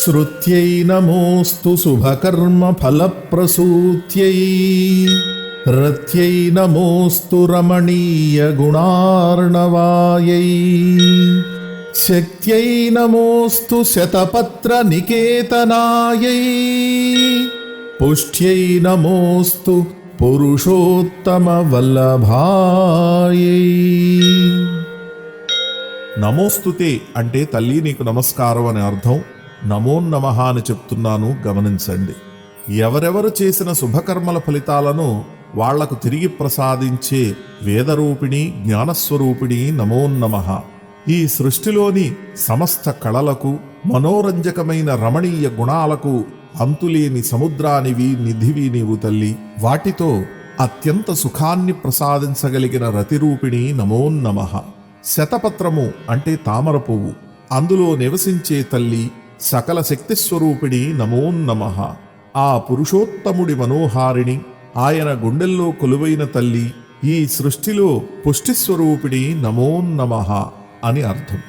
श्रुत्यै नमोऽस्तु शुभकर्मफलप्रसूत्यै रत्यै नमोऽस्तु रमणीयगुणार्णवायै शक्त्यै नमोऽस्तु शतपत्रनिकेतनायै पुष्ट्यै नमोऽस्तु पुरुषोत्तमवल्लभायै నమోస్తుతే అంటే తల్లి నీకు నమస్కారం అని అర్థం నమోన్నమః అని చెప్తున్నాను గమనించండి. ఎవరెవరు చేసిన శుభకర్మల ఫలితాలను వాళ్ళకు తిరిగి ప్రసాదించే వేదరూపిణి జ్ఞానస్వరూపిణి నమోన్నమః ఈ సృష్టిలోని సమస్త కళలకు మనోరంజకమైన రమణీయ గుణాలకు అంతులేని సముద్రానివి నిధివి నీవు తల్లి. వాటితో అత్యంత సుఖాన్ని ప్రసాదించగలిగిన రతిరూపిణి నమోన్నమః శతపత్రము అంటే తామర పువ్వు. అందులో నివసించే తల్లి సకల శక్తి స్వరూపిణి నమోన్నమః ఆ పురుషోత్తముడి మనోహారిణి ఆయన గుండెల్లో కొలువైన తల్లి ఈ సృష్టిలో పుష్టిస్వరూపిణి నమోన్నమః అని అర్థం.